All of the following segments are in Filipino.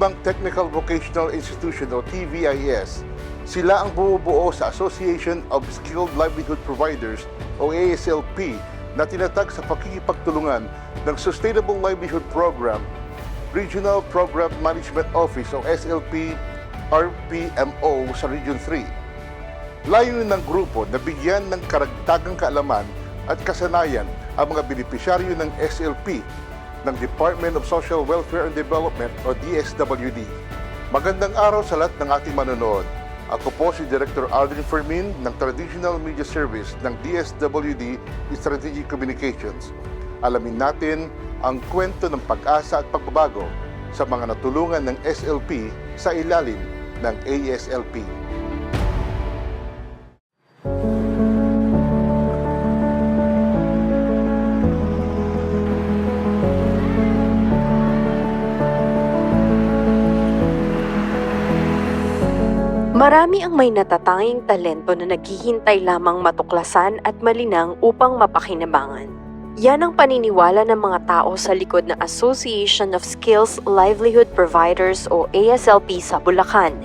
ibang Technical Vocational Institution o TVIS, sila ang bumubuo sa Association of Skilled Livelihood Providers o ASLP na tinatag sa pakikipagtulungan ng Sustainable Livelihood Program, Regional Program Management Office o SLP RPMO sa Region 3. Layunin ng grupo na bigyan ng karagdagang kaalaman at kasanayan ang mga benepisyaryo ng SLP ng Department of Social Welfare and Development o DSWD. Magandang araw sa lahat ng ating manonood. Ako po si Director Aldrin Fermin ng Traditional Media Service ng DSWD Strategic Communications. Alamin natin ang kwento ng pag-asa at pagbabago sa mga natulungan ng SLP sa ilalim ng ASLP. Marami ang may natatanging talento na naghihintay lamang matuklasan at malinang upang mapakinabangan. Yan ang paniniwala ng mga tao sa likod ng Association of Skills Livelihood Providers o ASLP sa Bulacan.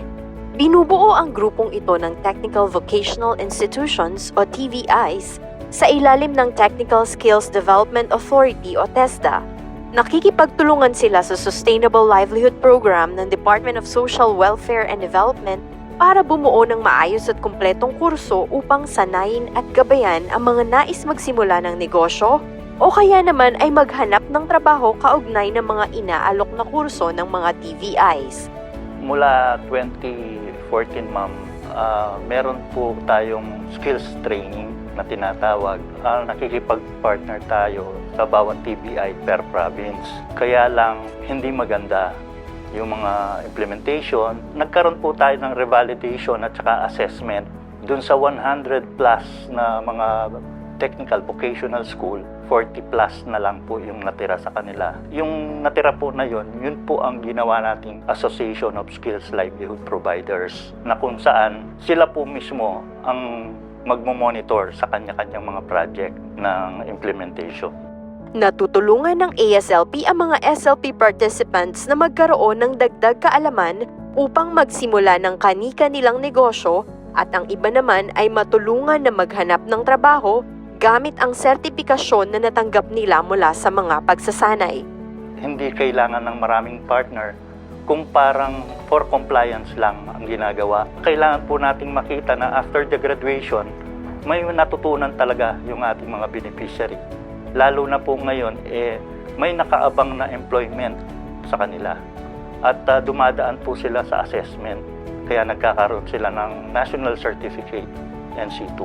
Binubuo ang grupong ito ng Technical Vocational Institutions o TVIs sa ilalim ng Technical Skills Development Authority o TESDA. Nakikipagtulungan sila sa Sustainable Livelihood Program ng Department of Social Welfare and Development para bumuo ng maayos at kumpletong kurso upang sanayin at gabayan ang mga nais magsimula ng negosyo o kaya naman ay maghanap ng trabaho kaugnay ng mga inaalok na kurso ng mga TVIs. Mula 2014, ma'am, ah, meron po tayong skills training na tinatawag. Ah, nakikipag-partner tayo sa bawat TBI per province. Kaya lang, hindi maganda yung mga implementation. Nagkaroon po tayo ng revalidation at saka assessment dun sa 100 plus na mga technical vocational school, 40 plus na lang po yung natira sa kanila. Yung natira po na yun, yun po ang ginawa nating Association of Skills Livelihood Providers na kung saan sila po mismo ang magmo-monitor sa kanya-kanyang mga project ng implementation. Natutulungan ng ASLP ang mga SLP participants na magkaroon ng dagdag kaalaman upang magsimula ng kani-kanilang negosyo at ang iba naman ay matulungan na maghanap ng trabaho gamit ang sertipikasyon na natanggap nila mula sa mga pagsasanay. Hindi kailangan ng maraming partner kung parang for compliance lang ang ginagawa. Kailangan po nating makita na after the graduation, may natutunan talaga yung ating mga beneficiary. Lalo na po ngayon, eh, may nakaabang na employment sa kanila. At ah, dumadaan po sila sa assessment. Kaya nagkakaroon sila ng National Certificate, NC2.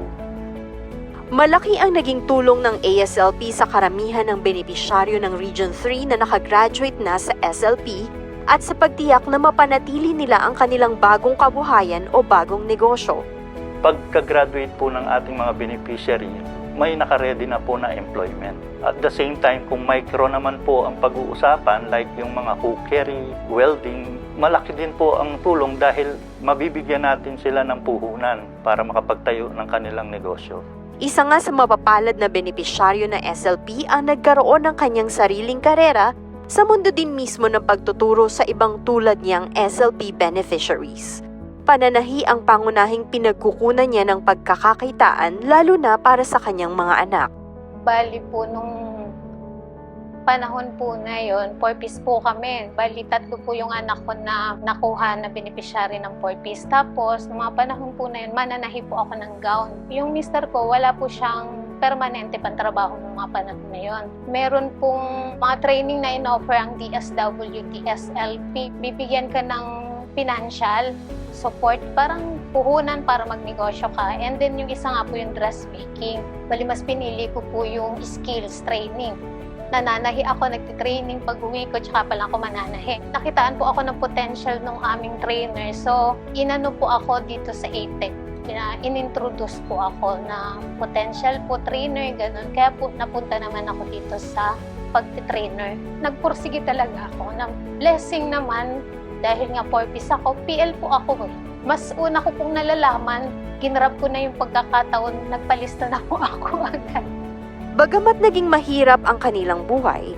Malaki ang naging tulong ng ASLP sa karamihan ng benepisyaryo ng Region 3 na nakagraduate na sa SLP at sa pagtiyak na mapanatili nila ang kanilang bagong kabuhayan o bagong negosyo. Pagka-graduate po ng ating mga beneficiary, may nakaredy na po na employment. At the same time, kung micro naman po ang pag-uusapan, like yung mga cookery, welding, malaki din po ang tulong dahil mabibigyan natin sila ng puhunan para makapagtayo ng kanilang negosyo. Isa nga sa mapapalad na benepisyaryo ng SLP ang nagkaroon ng kanyang sariling karera sa mundo din mismo ng pagtuturo sa ibang tulad niyang SLP beneficiaries. Pananahi ang pangunahing pinagkukunan niya ng pagkakakitaan lalo na para sa kanyang mga anak. Bali po nung panahon po na yon, four-piece po kami. Bali tatlo po yung anak ko na nakuha na beneficiary ng four-piece. Tapos, nung mga panahon po na yun, mananahi po ako ng gown. Yung mister ko, wala po siyang permanente pantrabaho ng mga panahon na yon. Meron pong mga training na in-offer ang DSW, DSLP. Bibigyan ka ng financial support, parang puhunan para magnegosyo ka. And then yung isa nga po yung dressmaking. Bali, mas pinili ko po yung skills training nananahi ako, nagtitraining pag uwi ko, tsaka pala ako mananahi. Nakitaan po ako ng potential ng aming trainer. So, inano po ako dito sa ATEC. Pina, inintroduce po ako na potential po trainer, ganun. Kaya po napunta naman ako dito sa pagtitrainer. Nagpursige talaga ako. Na blessing naman, dahil nga four-piece ako, PL po ako eh. Mas una ko pong nalalaman, ginrab ko na yung pagkakataon, nagpalista na po ako agad. Bagamat naging mahirap ang kanilang buhay,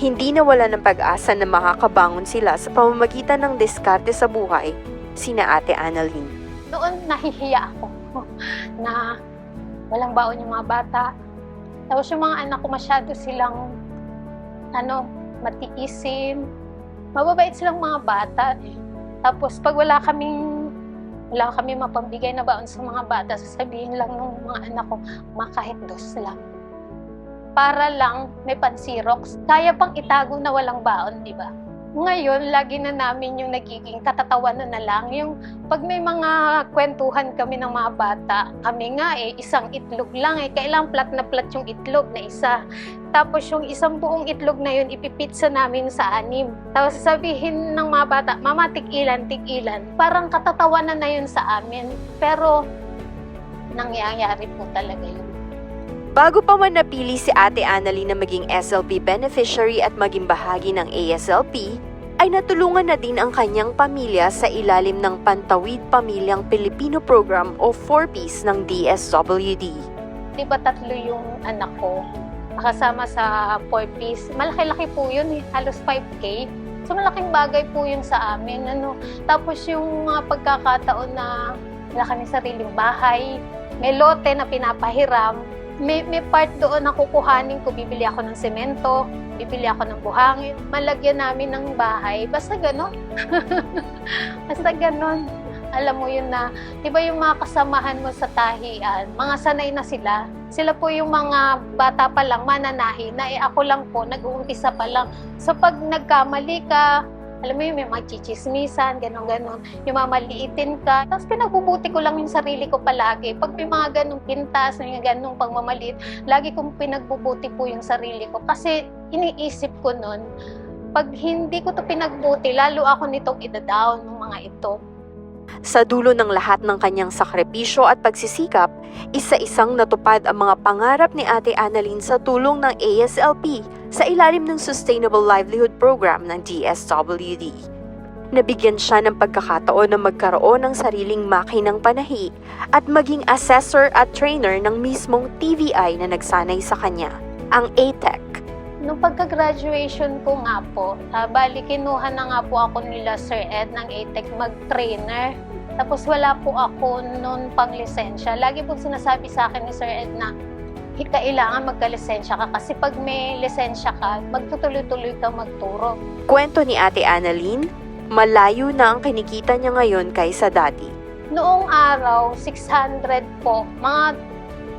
Hindi nawala ng pag-asa na makakabangon sila sa pamamagitan ng diskarte sa buhay, sina Ate Annalyn. Noon nahihiya ako na walang baon yung mga bata. Tapos yung mga anak ko masyado silang ano, matiisin. Mababait silang mga bata. Tapos pag wala kaming wala kami mapambigay na baon sa mga bata, sasabihin lang ng mga anak ko, ma kahit dos lang. Para lang may pansirox. Kaya pang itago na walang baon, di ba? Ngayon, lagi na namin yung nagiging katatawanan na lang. Yung pag may mga kwentuhan kami ng mga bata, kami nga eh, isang itlog lang eh. Kailang plat na plat yung itlog na isa. Tapos yung isang buong itlog na yun, ipipitsa namin sa anim. Tapos sabihin ng mga bata, mama, tig-ilan, tig-ilan. Parang katatawanan na yun sa amin. Pero, nangyayari po talaga yun. Bago pa man napili si Ate Annalyn na maging SLP beneficiary at maging bahagi ng ASLP, ay natulungan na din ang kanyang pamilya sa ilalim ng Pantawid Pamilyang Pilipino Program o 4Ps ng DSWD. Di ba tatlo yung anak ko? Nakasama sa 4Ps. Malaki-laki po yun, eh. halos 5K. So malaking bagay po yun sa amin. Ano. Tapos yung mga pagkakataon na wala kami sariling bahay, may lote na pinapahiram, may, may part doon na kukuhanin ko, bibili ako ng semento, bibili ako ng buhangin, malagyan namin ng bahay. Basta ganon. Basta ganon. Alam mo yun na, di ba yung mga kasamahan mo sa tahian, mga sanay na sila. Sila po yung mga bata pa lang, mananahi, na eh ako lang po, nag-uumpisa pa lang. So pag nagkamali ka, alam mo yun, may mga chichismisan, ganon ganon yung mamaliitin ka. Tapos pinagbubuti ko lang yung sarili ko palagi. Pag may mga ganong pintas, may mga ganong pagmamaliit, lagi kong pinagbubuti po yung sarili ko. Kasi iniisip ko nun, pag hindi ko to pinagbuti, lalo ako nitong ida-down ng mga ito. Sa dulo ng lahat ng kanyang sakripisyo at pagsisikap, isa-isang natupad ang mga pangarap ni Ate Annalyn sa tulong ng ASLP sa ilalim ng Sustainable Livelihood Program ng DSWD. Nabigyan siya ng pagkakataon na magkaroon ng sariling makinang panahi at maging assessor at trainer ng mismong TVI na nagsanay sa kanya, ang ATEC. Nung pagka-graduation ko nga po, ah, bali kinuha na nga po ako nila Sir Ed ng ATEC mag-trainer. Tapos wala po ako noon pang lisensya. Lagi po sinasabi sa akin ni Sir Ed na "Hi- kailangan magka-lisensya ka kasi pag may lisensya ka, magtutuloy-tuloy ka magturo. Kwento ni Ate Annalyn, malayo na ang kinikita niya ngayon kaysa dati. Noong araw, 600 po, mga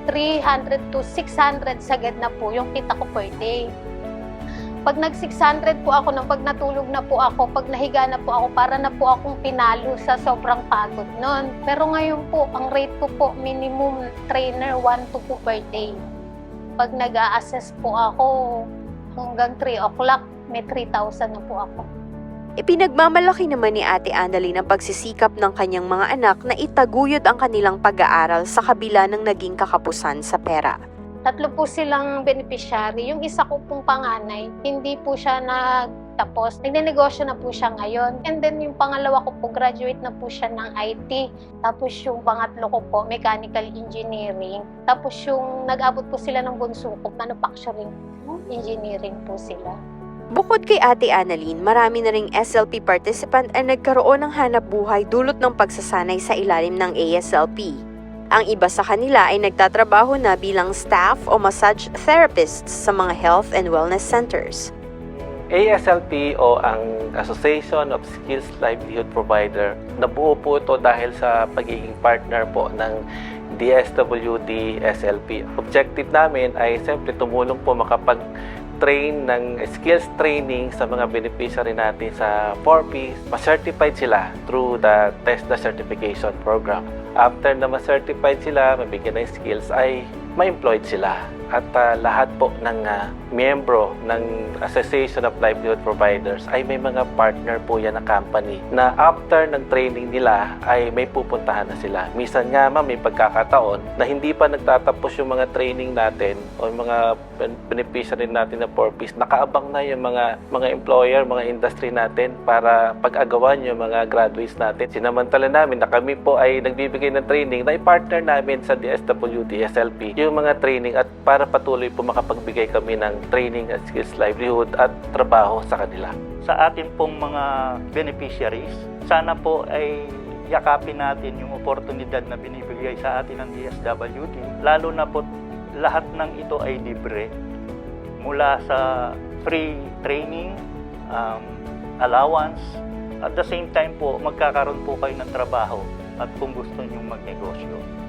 300 to 600 sagad na po yung kita ko per day. Pag nag 600 po ako, nung pag natulog na po ako, pag nahiga na po ako, para na po akong pinalo sa sobrang pagod nun. Pero ngayon po, ang rate ko po, minimum trainer 1 to 2 per day. Pag nag assess po ako, hanggang 3 o'clock, may 3,000 na po ako. Ipinagmamalaki naman ni Ate Annalyn ang pagsisikap ng kanyang mga anak na itaguyod ang kanilang pag-aaral sa kabila ng naging kakapusan sa pera. Tatlo po silang beneficiary. Yung isa ko pong panganay, hindi po siya nagtapos. Nagnenegosyo na po siya ngayon. And then yung pangalawa ko po, graduate na po siya ng IT. Tapos yung pangatlo ko po, mechanical engineering. Tapos yung nag-abot po sila ng bunso ko, manufacturing engineering po sila. Bukod kay Ate Annalyn, marami na ring SLP participant ang nagkaroon ng hanap buhay dulot ng pagsasanay sa ilalim ng ASLP. Ang iba sa kanila ay nagtatrabaho na bilang staff o massage therapists sa mga health and wellness centers. ASLP o ang Association of Skills Livelihood Provider, nabuo po ito dahil sa pagiging partner po ng DSWD SLP. Objective namin ay siyempre tumulong po makapag train ng skills training sa mga beneficiary natin sa 4Ps. Ma-certified sila through the TESDA certification program. After na ma-certified sila, mabigyan ng skills, ay ma-employed sila. At ah, lahat po ng ah, miyembro ng Association of Livelihood Providers ay may mga partner po yan na company na after ng training nila ay may pupuntahan na sila. Minsan nga ma'am, may pagkakataon na hindi pa nagtatapos yung mga training natin o yung mga ben- beneficiary natin na 4Ps, nakaabang na yung mga mga employer, mga industry natin para pag-agawan yung mga graduates natin. Sinamantala namin na kami po ay nagbibigay ng training na i-partner namin sa DSWD, SLP, yung mga training at para para patuloy po makapagbigay kami ng training at skills livelihood at trabaho sa kanila. Sa ating pong mga beneficiaries, sana po ay yakapin natin yung oportunidad na binibigay sa atin ng DSWD. Lalo na po lahat ng ito ay libre. Mula sa free training, um, allowance, at the same time po magkakaroon po kayo ng trabaho at kung gusto nyo magnegosyo.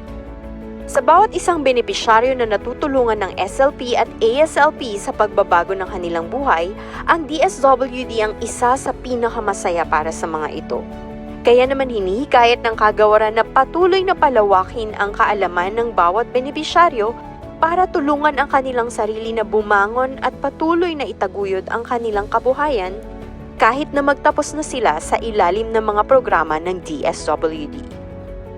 Sa bawat isang benepisyaryo na natutulungan ng SLP at ASLP sa pagbabago ng kanilang buhay, ang DSWD ang isa sa pinakamasaya para sa mga ito. Kaya naman hinihikayat ng kagawaran na patuloy na palawakin ang kaalaman ng bawat benepisyaryo para tulungan ang kanilang sarili na bumangon at patuloy na itaguyod ang kanilang kabuhayan kahit na magtapos na sila sa ilalim ng mga programa ng DSWD.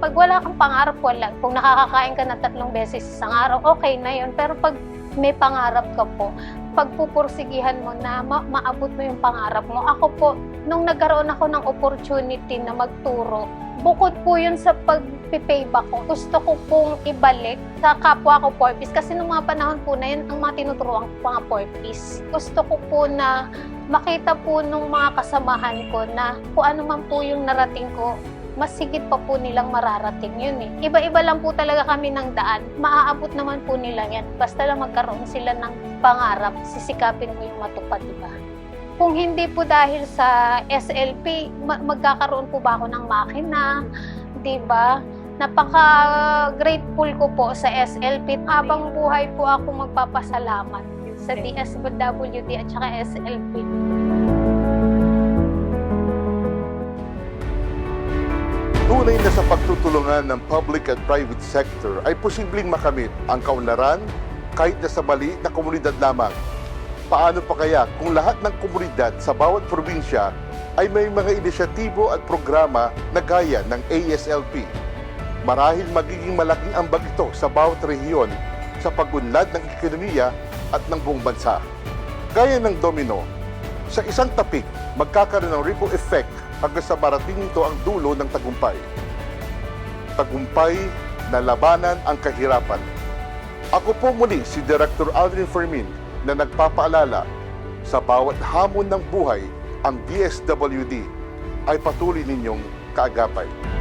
Pag wala kang pangarap, wala. Kung nakakakain ka ng tatlong beses isang araw, okay na yun. Pero pag may pangarap ka po, pagpupursigihan mo na ma- maabot mo yung pangarap mo. Ako po, nung nagkaroon ako ng opportunity na magturo, bukod po yun sa pag-payback ko, gusto ko pong ibalik sa kapwa ko porpis. Kasi nung mga panahon po na yun, ang mga tinuturuan ko mga porpis. Gusto ko po na makita po nung mga kasamahan ko na kung ano man po yung narating ko, mas sigit pa po nilang mararating yun eh. Iba-iba lang po talaga kami ng daan. Maaabot naman po nila yan. Basta lang magkaroon sila ng pangarap, sisikapin mo yung matupad, di ba? Kung hindi po dahil sa SLP, ma- magkakaroon po ba ako ng makina, di ba? Napaka-grateful ko po sa SLP. Habang buhay po ako magpapasalamat sa DSWD at saka SLP. Tunay na sa pagtutulungan ng public at private sector ay posibleng makamit ang kaunlaran kahit na sa maliit na komunidad lamang. Paano pa kaya kung lahat ng komunidad sa bawat probinsya ay may mga inisyatibo at programa na gaya ng ASLP? Marahil magiging malaking ambag ito sa bawat rehiyon sa pagunlad ng ekonomiya at ng buong bansa. Gaya ng domino, sa isang tapik, magkakaroon ng ripple effect hanggang sa marating nito ang dulo ng tagumpay. Tagumpay na labanan ang kahirapan. Ako po muli si Director Aldrin Fermin na nagpapaalala sa bawat hamon ng buhay ang DSWD ay patuloy ninyong kaagapay.